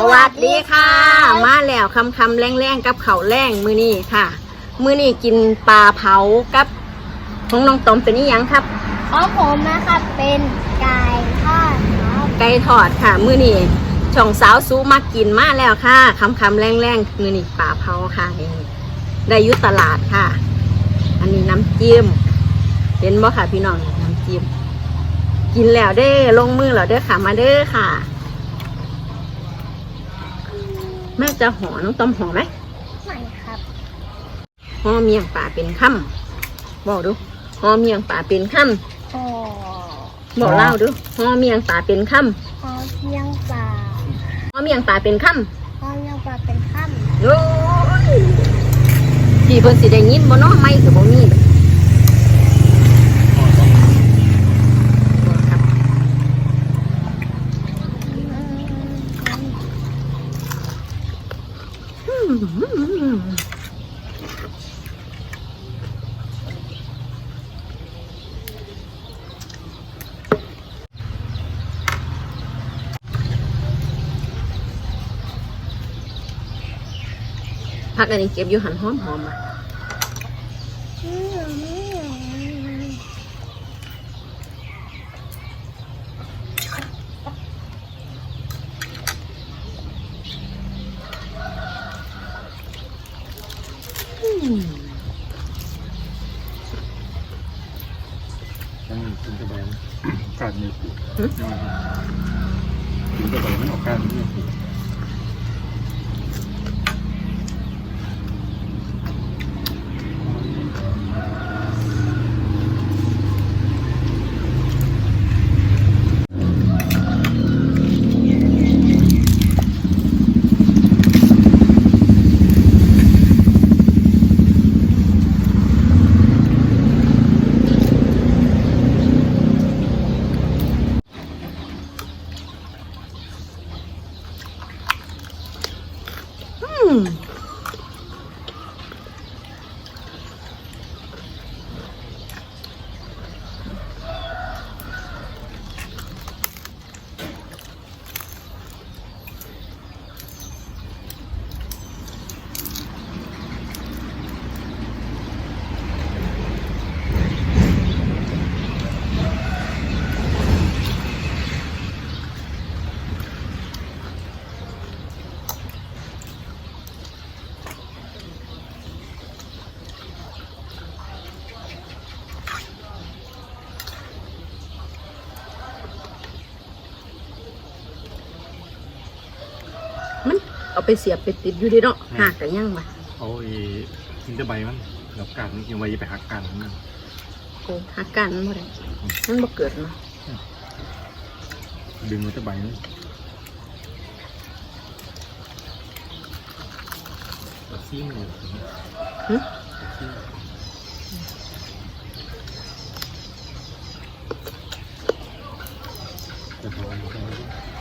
สวัสดีค่ะ มาแล้วคำคำๆแรงแรงๆกับเขาวแรงมือนี่ค่ะ มือนี่กินปลาเผากับของน้องตอมเป็นนี่ยังครับของผมนะครับเป็นไก่ทอดครับไก่ทอดค่ะ มือนี่ช่องสาวซูมากินมาแล้วค่ะคำคำๆแรงแรงๆมือนี่ปลาเผาค่ะนี่ได้อยุตลาดค่ะ อันนี้น้ำจิ้มเห็นบ่ค่ะพี่น้องน้ำจิ้มกินแล้วเด้อลงมือแล้วเด้อค่ะมาเด้อค่ะ แม่จะห่อน้องตอมห่อไหมไม่ครับห่อเมียงป่าเป็นค่ำบอกดูห่อเมียงป่าเป็นค่โอ้ำบอกเล่าดูห่อเมียงป่าเป็นค่ขอเพียงปลาำห่อเมียงป่าเป็นค่ขอเพียงปลาเป็นข้ามำโอ้ยพี่เพิ่นสิได้ยินบ่เนาะไม่คือบ่มีบ่ครับอืม พักอันนี้เก็บอยู่หันหอมหอมอะ ต้องกินกระแบงการมีกิน กระแบงไเอาไปเสียบไปติดอยู่ดีเนาะหากกันยังวะเอาไอ้กินกระใบมันแล้วการยังไว้ไปหักกันนั่นโอ้หักกันมันบ่ได้มันบ่เกิดเนาะดึงมันกระใบนั่นตัดซิ่งเลยหึจะทำอ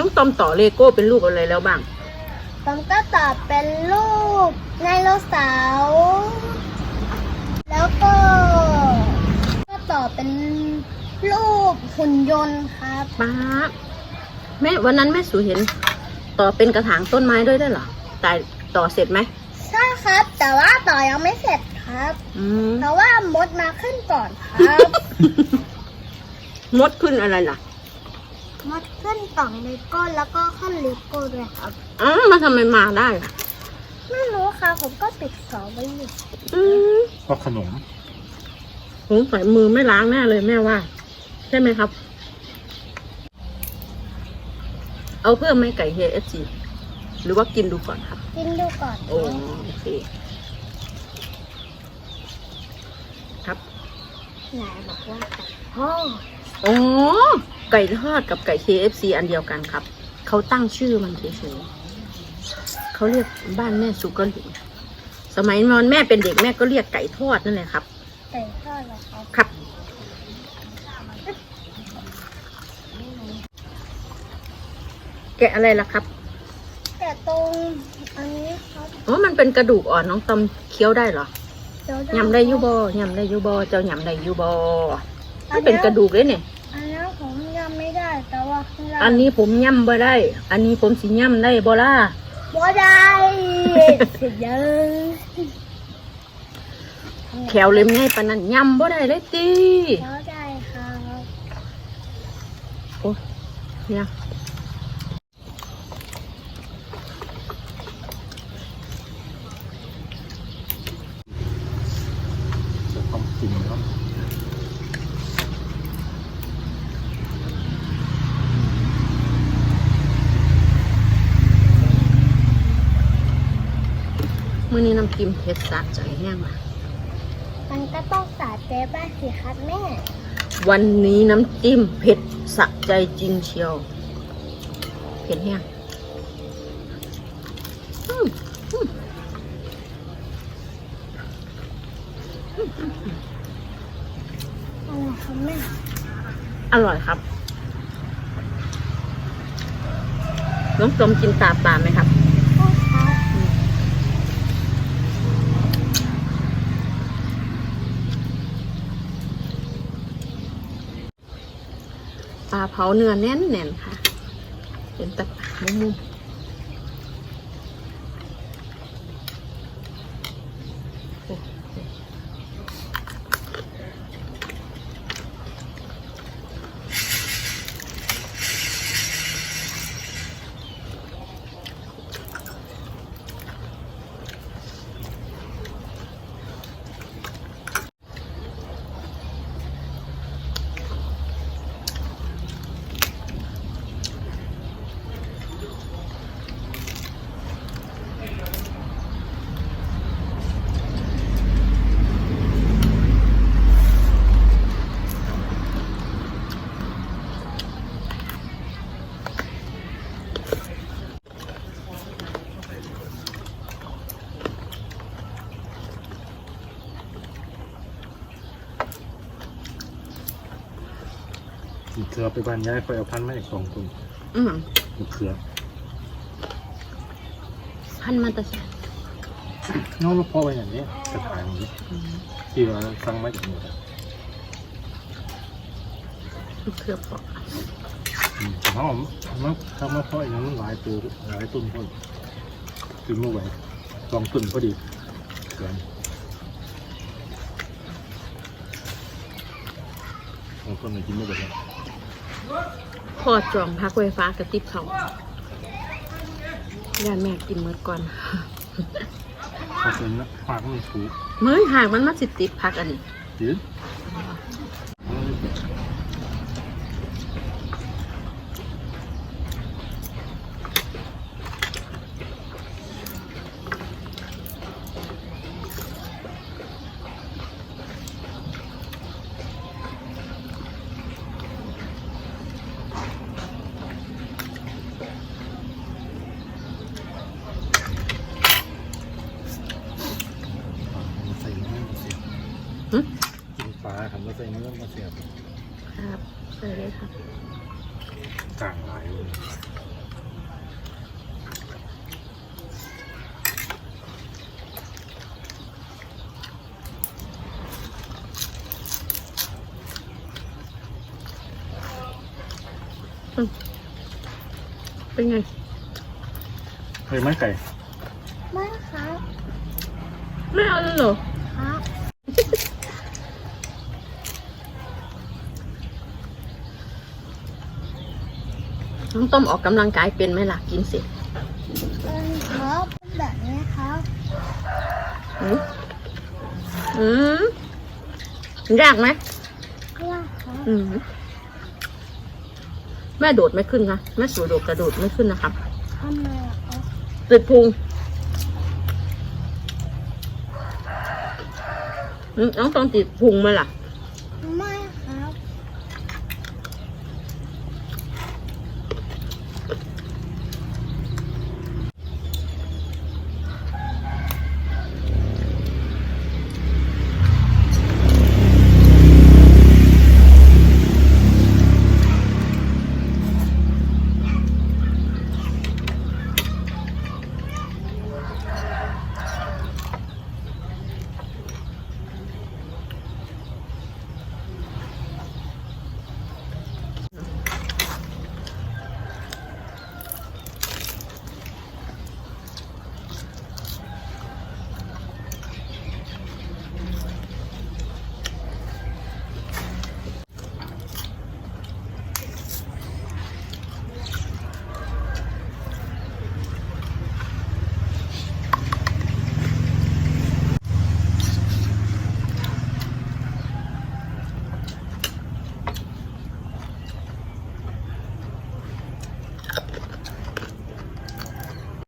น้องตอมต่อเลโก้เป็นรูปอะไรแล้วบ้างผมก็ตอบเป็นรูปไดโนเสาร์แล้วก็ก็ตอบเป็นรูปหุ่นยนต์ครับป้าบแม่วันนั้นแม่สูเห็น ต่อเป็นกระถางต้นไม้ด้วยได้วยเหรอแต่ต่อเสร็จไหมใช่ครับ แต่ว่าต่อยังไม่เสร็จครับอืมเพราะว่ามดมาขึ้นก่อนครับ มดขึ้นอะไรล่ะ มดขึ้นกล่องเลโก้แล้วก็ขึ้นเลโก้ด้วยครับ อ๋อมาทำไมมาได้ล่ะไม่รู้ค่ะผมก็ติดสอไว้อยู่อืมก็ขนมสงสัยมือไม่ล้างแน่เลยแม่ว่า ใช่ไหมครับ เอาเพิ่มไหมไก่เฮเอสจีหรือว่ากินดูก่อนครับ กินดูก่อนโอ้โอเคครับไหนบอกว่าตัดพ่ออ๋อ ไก่ทอดกับไก่ KFC อันเดียวกันครับ เขาตั้งชื่อมันเฉยๆเขาเรียกบ้านแม่สุกหลิสมัยนอนแม่เป็นเด็กแม่ก็เรียกไก่ทอดนั่นแหละครับ ไก่ทอดเหรอครับครับ แกะอะไรล่ะครับ แต่ตรงอันนี้ครับอ๋อมันเป็นกระดูกอ่อนน้องตอมเคี้ยวได้เหรอเดี๋ยวยำได้อยูบอยำได้อยูบอเจ้ายำได้อยูบอมันเป็นกระดูกเลยเนี่ย อันนี้ผมย่ำบ่ได้ อันนี้ผมสิย่ำได้บ่ล่ะบ่ได้สุดยอดแขวเล็มง่ายปานนั้นย่ำบ่ได้เลยตีบ่ได้ครับโอ้เนี่ยจะต้องกินแล้ว มื้อนี้น้ำจิ้มเผ็ดสะใจแห้งว่ะ มันก็ต้องสาเจ๊บ้างสิครับแม่ วันนี้น้ำจิ้มเผ็ดสะใจจริงเชียว เผ็ดแห้งอืมอืมอะไรครับแม่ อร่อยครับ น้องจมกินตาปลาไหมครับพ่อครับ ปลา เผาเนื้อแน่นแน่นๆค่ะ เป็นตะปามุมๆ มะเขือไปบ้านย้ายไปเอาพันธุ์มาอีกสองตุนอืมมะเขือพันมาแตะน้องลูกพ่อไปอย่างนี้กระถางนี้ที่เราสั่งมาจากนี้เครือปอกอืมแต่เขาเอามาทำมาพ่ออย่างนั้นหลายตัวหลายต้นพ่อกินไม่ไหวสองตุนพอดีเกินสองต้นเลยกินไม่ไหวแล้ว พอจองพักไฟฟ้ากระติบเขาย่าแม่กินเมื่อก่อนพอเป็นนะฝากมันถูกเมื่อหากมันมาสิติดพักอันนี้ ยืด ใส่เนื้อมาเสียบ หึ กินปลาทำแล้วใส่เนื้อมาเสียบครับใส่เลยครับกลางหลายเลยเป็นไง เคยไหมไก่ ไม่ครับไม่เอาเลยเหรอ ครับ น้อง ต้มออกกำลังกายเป็นไหมล่ะกินเสร็จเป็นครับแบบนี้ครับอืมอืมยากไหมก็ว่าครับอืมแม่โดดไม่ขึ้นนะแม่สูโดดกระโดดไม่ขึ้นนะครับทำไมอะครับติดพุงอืมน้องต้องติดพุงไหมาล่ะ